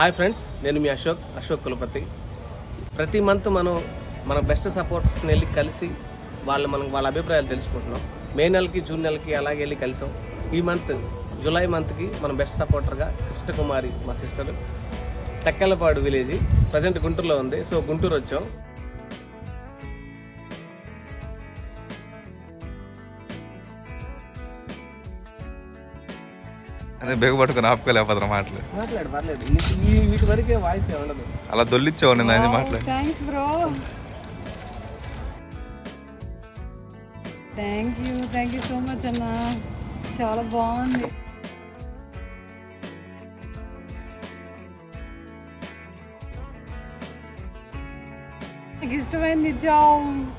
Hi friends నేను మీ అశోక్ అశోక్ కులపతి. ప్రతి month మనం మన బెస్ట్ సపోర్టర్స్ని వెళ్ళి కలిసి వాళ్ళ మనం వాళ్ళ అభిప్రాయాలు తెలుసుకుంటున్నాం. మే నెలకి జూన్ నెలకి అలాగే వెళ్ళి కలిసాం. ఈ మంత్ జూలై మంత్కి మన బెస్ట్ సపోర్టర్గా కృష్ణకుమారి మా సిస్టర్. తెక్కలపాడు విలేజ్ ప్రజెంట్ గుంటూరులో ఉంది. సో గుంటూరు వచ్చాం. అదే బెగ పట్టుకుని ఆపుకోలేకపోతున్నా మాటలు. మాట్లాడు పర్లేదు. ఈ- ఈ వీటి వరకే వాయిస్ ఉండదు. అలా దొల్లిచ్చేవాడిని దాని మాటలు thanks bro thank you thank you so much అన్న. చాలా బాగుంది. నాకు ఇష్టమైంది ఇచ్చాం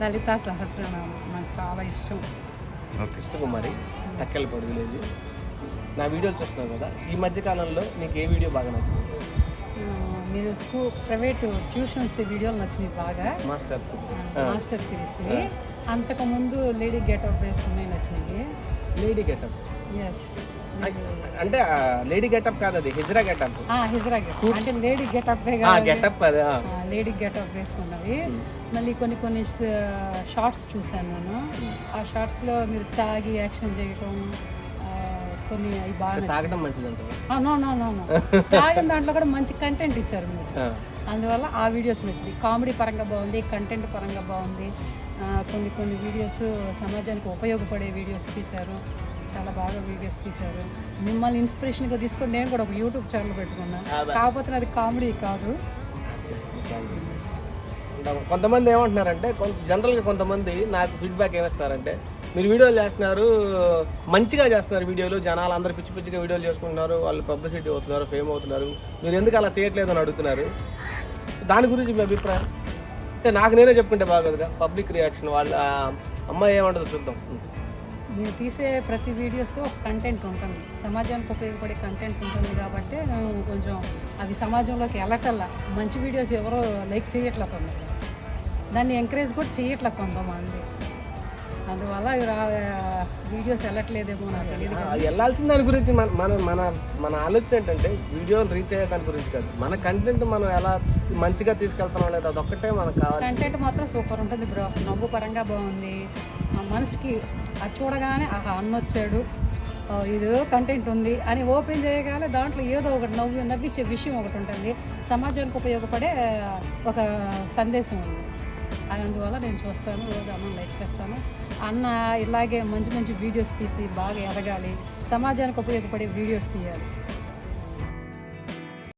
లలితా సహస్రనామం. నాకు చాలా ఇష్టం. కృష్ణకుమారి తక్కెలపాడు విలేజ్ నా వీడియోలు చూస్తున్నావు కదా ఈ మధ్య కాలంలో నీకు ఏ వీడియో బాగా నచ్చింది? మీరు స్కూల్ ప్రైవేట్ ట్యూషన్స్ వీడియోలు నచ్చినాయి బాగా. Master series. మాస్టర్ సిరీస్ అంతకు ముందు లేడీ గెటప్ వేసుకున్నాయి నచ్చినాయి లేడీ గెటప్. ఎస్ అంటే లేడీ గెటప్ కాదు అది హిజ్రా గెటప్ హిజ్రా గెటప్ అంటే లేడీ గెటప్ గెటప్ అది. లేడీ గెటప్ వేసుకున్నవి. మళ్ళీ కొన్ని కొన్ని షార్ట్స్ చూశాను నేను. ఆ షార్ట్స్లో మీరు తాగి యాక్షన్ చేయటం కొన్ని అవి బాగా. తాగడం మంచిది నో నో నో నో తాగిన దాంట్లో కూడా మంచి కంటెంట్ ఇచ్చారు మీరు. అందువల్ల ఆ వీడియోస్ నచ్చింది కామెడీ పరంగా బాగుంది కంటెంట్ పరంగా బాగుంది. కొన్ని కొన్ని వీడియోస్ సమాజానికి ఉపయోగపడే వీడియోస్ తీశారు. చాలా బాగా వీడియోస్ తీశారు. మిమ్మల్ని ఇన్స్పిరేషన్గా తీసుకొని నేను కూడా ఒక యూట్యూబ్ ఛానల్ పెట్టుకున్నా. కాకపోతే అది కామెడీ కాదు. కొంతమంది ఏమంటున్నారంటే కొంత జనరల్గా కొంతమంది నాకు ఫీడ్బ్యాక్ ఏమిస్తున్నారంటే మీరు వీడియోలు చేస్తున్నారు మంచిగా చేస్తున్నారు వీడియోలు జనాలు అందరు పిచ్చి పిచ్చిగా వీడియోలు చేసుకుంటున్నారు వాళ్ళు పబ్లిసిటీ అవుతున్నారు ఫేమ్ అవుతున్నారు. మీరు ఎందుకు అలా చేయట్లేదు అని అడుగుతున్నారు? దాని గురించి మీ అభిప్రాయం? అంటే నాకు నేనే చెప్పుకుంటే బాగోదుగా. పబ్లిక్ రియాక్షన్ వాళ్ళ అమ్మాయి ఏమంటుందో చూద్దాం. నేను తీసే ప్రతి వీడియోస్ ఒక కంటెంట్ ఉంటుంది. సమాజానికి ఉపయోగపడే కంటెంట్ ఉంటుంది కాబట్టి మేము కొంచెం అవి సమాజంలోకి వెళ్ళటల్లా మంచి వీడియోస్ ఎవరో లైక్ చేయట్లా కొందరు దాన్ని ఎంకరేజ్ కూడా చేయట్లా కొంతమంది. అందువల్ల వీడియోస్ వెళ్ళట్లేదేమో నాకు తెలియదు ఆ, వెళ్ళాల్సిన దాని గురించి మన మన మన మన ఆలోచన ఏంటంటే వీడియోని రీచ్ అయ్యే దాని గురించి కాదు. మన కంటెంట్ మనం ఎలా మంచిగా తీసుకెళ్తున్నాం లేదా అదొక్కటే మనకు కావాలి కంటెంట్ మాత్రం సూపర్ ఉంటుంది బ్రో. నవ్వు పరంగా బాగుంది. ఆ మనసుకి అది చూడగానే ఆహా అన్న వచ్చాడు ఆ, ఇదో కంటెంట్ ఉంది అని ఓపెన్ చేయగానే దాంట్లో ఏదో ఒకటి నవ్వు నవ్వించే విషయం ఒకటి ఉంటుంది. సమాజానికి ఉపయోగపడే ఒక సందేశం ఉంది. అది అందువల్ల నేను చూస్తాను రోజు అన్నం లైక్ చేస్తాను. అన్న ఇలాగే మంచి మంచి వీడియోస్ తీసి బాగా ఎదగాలి. సమాజానికి ఉపయోగపడే వీడియోస్ తీయాలి.